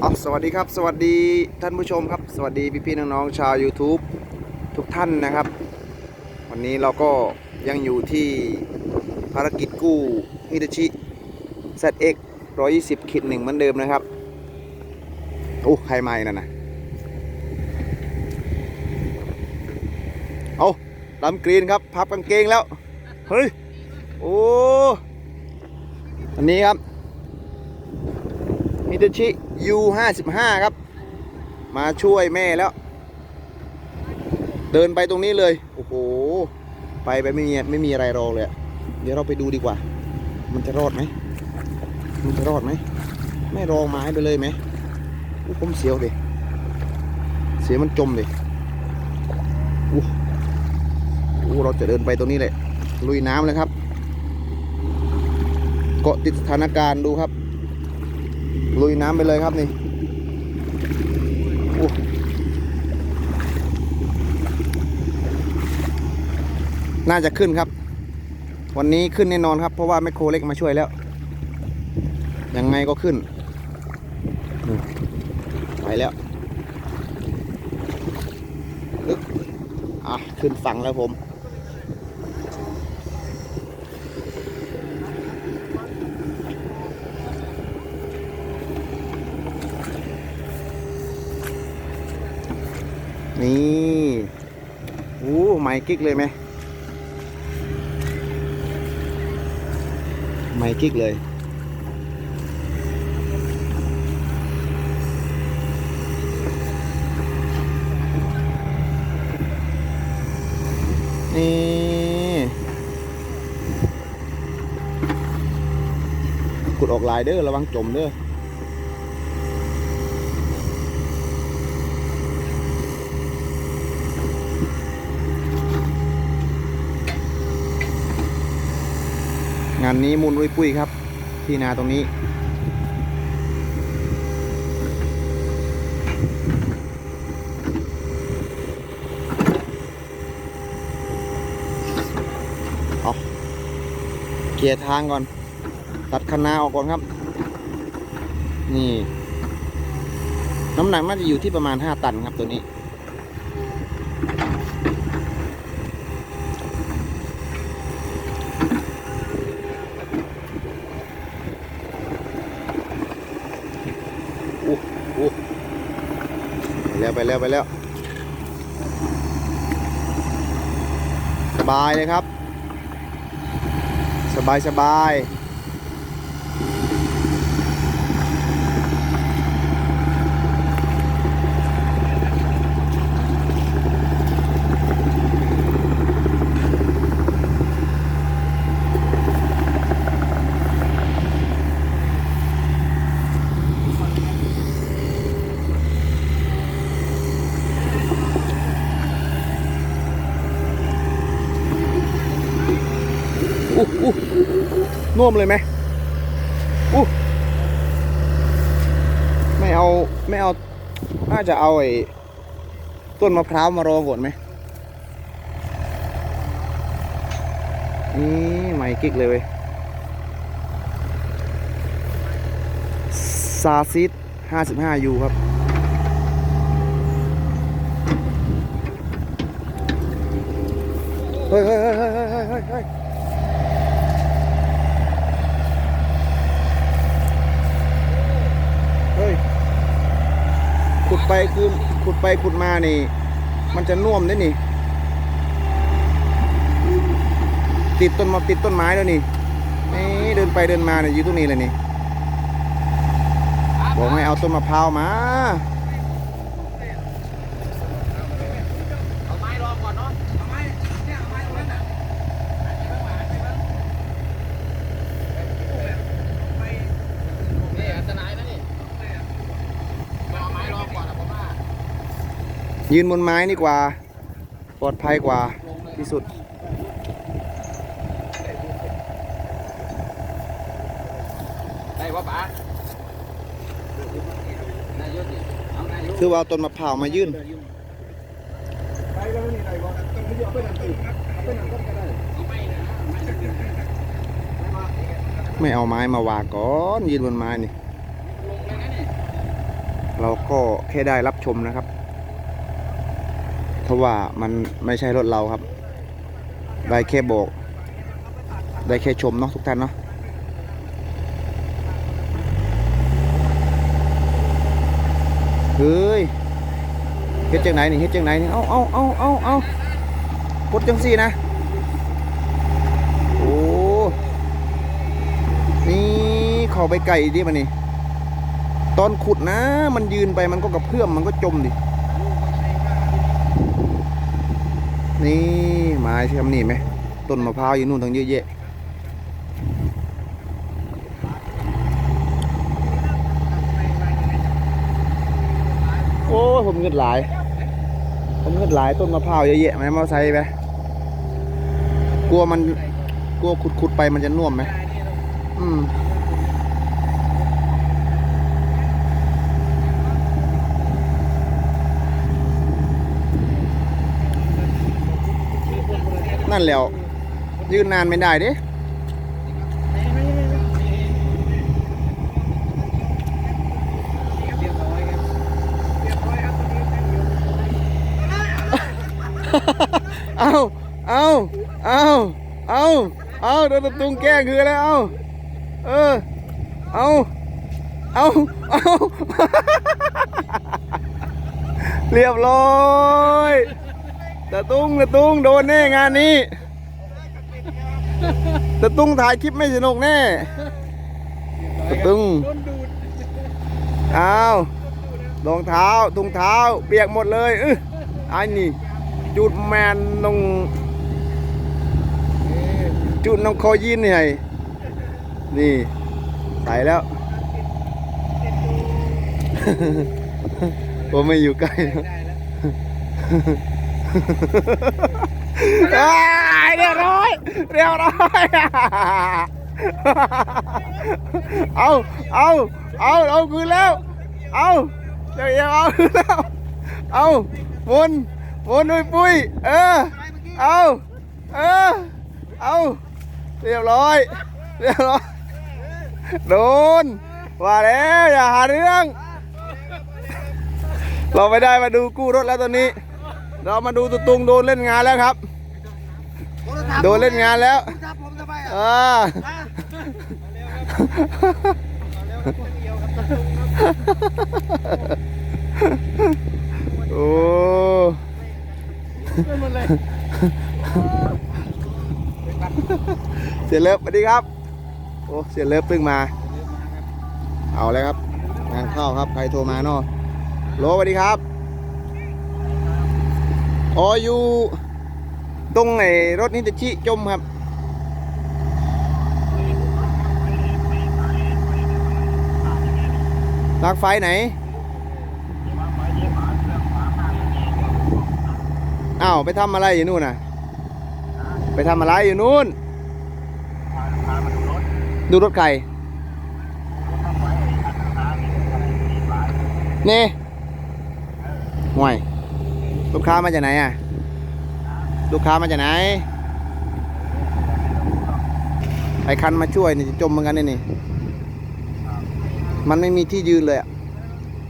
เอสวัสดีครับ สวัสดีท่านผู้ชมครับ สวัสดีพี่พี่ๆน้องๆชาว YouTube ทุกท่านนะครับ วันนี้เราก็ยังอยู่ที่ภารกิจกู้ฮิตาชิ ZX 120ขีดหนึ่งเหมือนเดิมนะครับโอ้ใครมาอีกนั่นนะเอาดำกรีนครับ พับกางเกงแล้ว เฮ้ย โอ้อันนี้ครับ มิตชิ U55 ครับ มาช่วยแม่แล้ว เดินไปตรงนี้เลย โอ้โห ไปไปไม่มีไม่มีอะไรรอเลยเดี๋ยวเราไปดูดีกว่า มันจะรอดไหม มันจะรอดไหม ไม่รองไม้ไปเลยไหมอู้ผมเสียวดิเสียมันจมดิอู้อู้เราจะเดินไปตรงนี้เลยลุยน้ำเลยครับ เกาะติดสถานการณ์ดูครับ ลุยน้ำไปเลยครับนี่น่าจะขึ้นครับ วันนี้ขึ้นแน่นอนครับ เพราะว่าแมคโครเล็กมาช่วยแล้ว ยังไงก็ขึ้น ไปแล้วอะขึ้นฝั่งแล้วผม นี่โอ้ไม้ กิ๊กเลยไหมไม้กิ๊กเลย นี่กดออกลายเด้อระวังจมเด้อานนี้มุนอุ้ยปุ้ยครับ ที่นาตรงนี้ เอาเกียร์ทางก่อน ตัดคันนาออกก่อนครับ นี่ น้ำหนักน่าจะอยู่ที่ประมาณ 5 ตันครับตัวนี้ อู้อู้ไป แล้วไปแล้วไปแล้ว สบายเลยครับ สบายสบายอู้อู้ น่วมเลยไหมอู้ไม่เอาไม่เอาน่าจะเอาไอ้ต้นมะพร้าวมารองก่อนไหมนี่ไม่กิ๊กเลยเว้ยซาซิด55ยูครับ เฮ้ยเฮ้ยเฮ้ยเฮ้ยเฮ้ยเฮ้ยเฮ้ยเฮ้ยเฮ้ย ขุ ดไปคือขุดไปขุดมานี่ มันจะน่วมได้นี่ ติดต้นมาติดต้นไม้แล้วนี่นี่เดินไปเดินมาเนี่ยอยู่ตรงนี้เลยนี่บอกให้เอาต้นมะพร้าวมาเอาไม้รองก่อนเนาะ เอาไม้เนี่ยเอาไม้ตรงนั้นน่ะนี่อันตรายนะนี่มาเอาไม้รองก่อนนะผมว่า ยืนบนไม้นี่กว่า ปลอดภัยกว่าที่สุด ได้ป่ะป๋าได้เยอะดิเอาได้เยอะคือว่าเอาต้นมะพร้าวมายื่นเอาไม้นะไม้นะไม่เอาไม้มาวางก่อนยืนบนไม้นี่ลงเลยนะนี่เราก็แค่ได้รับชมนะครับ เพราะว่ามันไม่ใช่รถเราครับ ได้แค่บอกได้แค่ชมเนาะทุกท่านเนาะเฮ้ยเฮ็ดจังไหนนี่เฮ็ดจังไหนนี่เอาเอาเอาเอาเอากดจังสี่นะโอ้นี่เข้าไปไก่ดิมันนี่ตอนขุดนะ มันยืนไปมันก็กระเพื่อมมันก็จมดิ นี่ไม้ที่ทำนี่ไหมต้นมะพร้าวอยู่นู่นทั้งเยอะแยะโอ้ผมเงินหลาย ผมเงินหลายต้นมะพร้าวเยอะแยะไหมมอไซค์ไปกลัวมันกลัวขุดขุดๆไปมันจะน่วมไหมอืม นั่นแหล้ว ยืนนานไม่ได้เด้เอาเอาเอาเอาเอาโดนตะตุงแกล้งคืออะไรเอาเออ เอาเอาเอาเรียบร้อย ตะตุ้งตะตุ้งโดนแน่งานนี้ตะตุ้งถ่ายคลิปไม่สนุกแน่ตะตุ้งเอารองเท้าถุงเท้า เปียกหมดเลยเออไอ้นี่จุดแมนนงจุดน้องคอยินนี่ไงนี่ใส่แล้ว ผมไม่อยู่ใกล้ เรียบร้อยเรียบร้อยเอาเอาเอาเอาคืนแล้ว เอาเจ้าเอ๋เอาคืนแล้ว เอาหมุนหมุนด้วยปุ้ยเออเอาเออเอาเรียบร้อยเรียบร้อยโดนว่าแล้วอย่าหาเรื่อง เราไม่ได้มาดูกู้รถแล้วตอนนี้ เรามาดูตุตุงโดนเล่นงานแล้วครับ โดนเล่นงานแล้วครับผมทำไมอะอ่าโอ้เสียเลิฟสวัสดีครับ โอ้เสียเลิฟเพิ่งมา เอาเลยครับ งานเข้าครับ ใครโทรมาเนาะโหลสวัสดีครับ อ๋ออยู่ตรงไหนรถนิตชิจมครับปลั๊กไฟไหน อ้าวไปทำอะไรอยู่นู่นน่ะ ไปทำอะไรอยู่นู่น ดูรถใครนี่ห่วย ลูกค้ามาจากไหนอะ ลูกค้ามาจากไหน ไอคันมาช่วยนี่จะจมเหมือนกันนี่นี่ มันไม่มีที่ยืนเลยอะ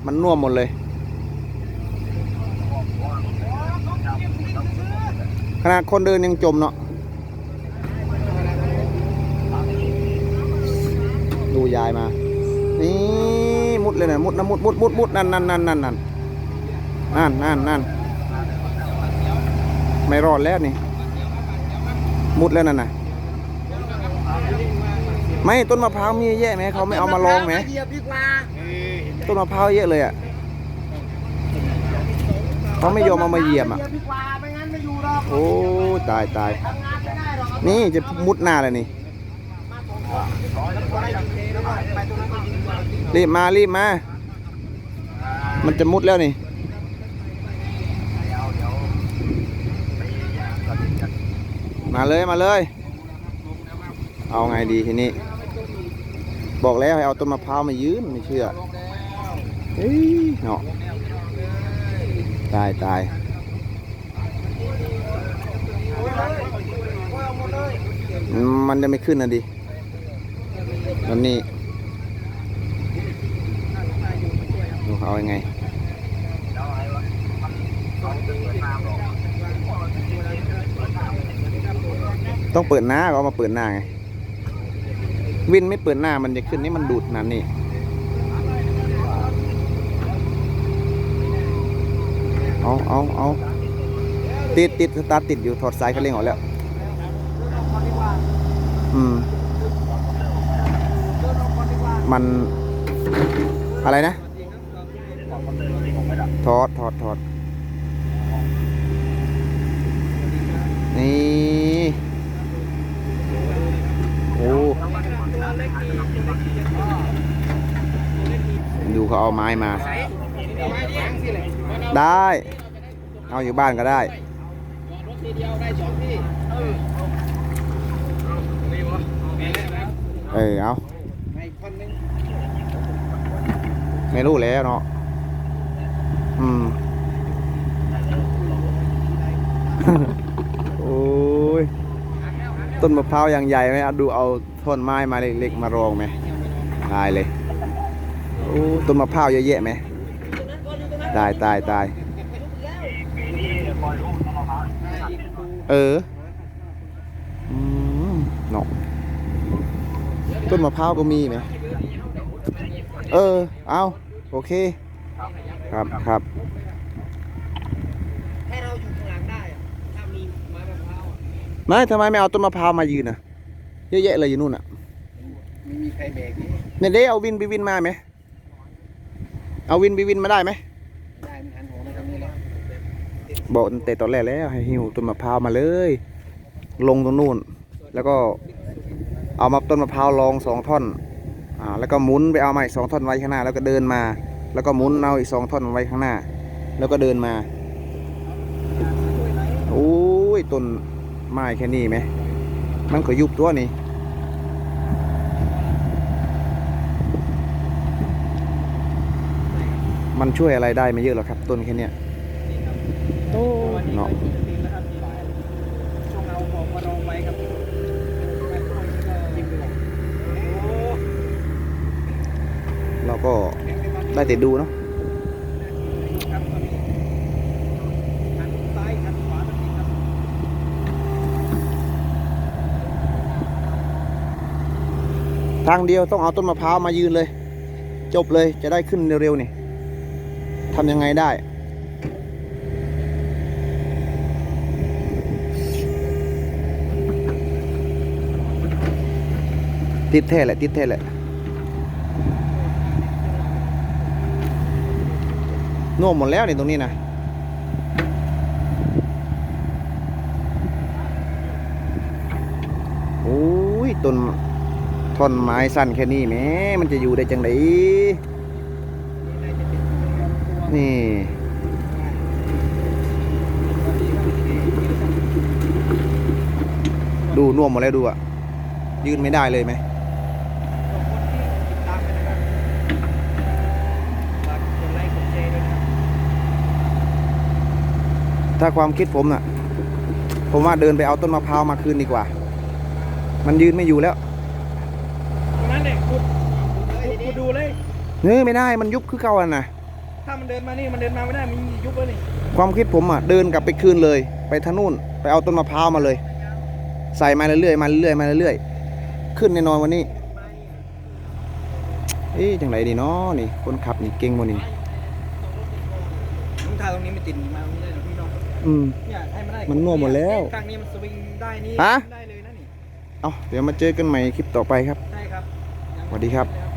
มันน่วมหมดเลย ขนาดคนเดินยังจมเนาะ ดูยายมา นี่ มุดเลยนะมุดนะมุดมุดมุดมุดนั่นนั่นนั่นนั่นนั่นนั่นนั่น ไม่รอดแล้วนี่ มุดแล้วนั่นน่ะ ไม่ต้นมะพร้าวมีเยอะแยะไหมเขาไม่เอามาลองไหมเหยียบดีกว่าต้นมะพร้าวเยอะเลยอะเขาไม่ยอมเอามาเหยียบอะเหยียบดีกว่าไม่งั้นไม่อยู่หรอกโอ้ตายตายนี่จะมุดหน้าเลยนี่รีบมารีบมา มันจะมุดแล้วนี่ มาเลยมาเลย เอาไงดีทีนี้ บอกแล้วให้เอาต้นมะพร้าวมายืนไม่เชื่อเฮ้ยเนาะตายตายมันจะไม่ขึ้นนะดิวันนี้ดูเอายังไง ต้องเปิดหน้าก็เอามาเปิดหน้าไง วินไม่เปิดหน้ามันจะขึ้นนี่มันดูดนั่นนี่เอาเอาเอาติดติดสตาร์ติดอยู่ถอดสายคันเร่งออกแล้ว อืม มันอะไรนะ ถอดถอดถอดนี่ โอ้ ดูเขาเอาไม้มา ได้ เอาอยู่บ้านก็ได้เออเอาไม่รู้แล้วเนาะ อืม ต้นมะพร้าวอย่างใหญ่ไหมเอาดูเอาท่อนไม้มาเล็กๆมารองไหมตายเลยโอ้ต้นมะพร้าวเยอะแยะไหมตายตายตายเอออืมเนาะต้นมะพร้าวก็มีไหมเออ เอาโอเค ครับครับ ให้เราอยู่ข้างหลังได้อะถ้ามีไม้มะพร้าวอะ ไม่ทำไมไม่เอาต้นมะพร้าวมายืนอะ เยอะแยะเลยอยู่นู่นอะไม่มีใครแบกนี่เนี่ยเด้เอาวินไปวินมาไหมเอาวินไปวินมาได้ไหมได้มันหันหัวมาทางนี้แล้วบอกตั้งแต่ตอนแรกแล้วให้หิวต้นมะพร้าวมาเลย ลงตรงนู่น แล้วก็เอามาต้นมะพร้าวรองสองท่อนอ่าแล้วก็หมุนไปเอามาอีกสองท่อนไว้ข้างหน้า แล้วก็เดินมา แล้วก็หมุนเอาอีกสองท่อนไว้ข้างหน้า แล้วก็เดินมาโอ้ยต้น ไม้แค่นี้ไหม มันก็ยุบตัวนี่มันช่วยอะไรได้ไม่เยอะหรอกครับ ต้นแค่เนี้ยโอ้เนาะช่วงเอาของมารองไว้ครับจิ้มไปเลยโอ้เราก็ได้แต่ดูเนาะ ครับตอนนี้หันซ้ายหันขวาตรงนี้ครับ ทางเดียวต้องเอาต้นมะพร้าวมายืนเลย จบเลยจะได้ขึ้นเร็วๆนี่ทำยังไงได้ ติดแท้แหละ ติดแท้แหละน่วมหมดแล้วนี่ตรงนี้นะโอ้ยต้น ท่อนไม้สั้นแค่นี้แหมมันจะอยู่ได้จังไดนี่ ดูน่วมหมดแล้วดูอะยืนไม่ได้เลยไหมถ้าความคิดผมน่ะ ผมว่าเดินไปเอาต้นมะพร้าวมาคืนดีกว่า มันยืนไม่อยู่แล้ว ตรงนั้นเนี่ยขุดขุดขุดดู เลยเนื้อไม่ได้มันยุบคือเก่าอะนะถ้ามันเดินมานี่มันเดินมาไม่ได้มันยุบแล้วนี่ความคิดผมอะเดินกลับไปคืนเลย ไปทางนู่นไปเอาต้นมะพร้าวมาเลย ใส่มาเรื่อยๆมาเรื่อยๆมาเรื่อยๆขึ้นแน่นอนวันนี้เอ๊ะจังไรดีเนาะนี่คนขับนี่เก่งหมดนี่มึงทาตรงนี้ไม่ติดมาตรงนี้ได้หรอพี่น้องอืมเนี่ยให้มันได้มันน่วมหมดแล้วข้างนี้มันสวิงได้นี่ฮะได้เลยนะนี่เอาเดี๋ยวมาเจอกันใหม่คลิปต่อไปครับใช่ครับสวัสดีครับยัง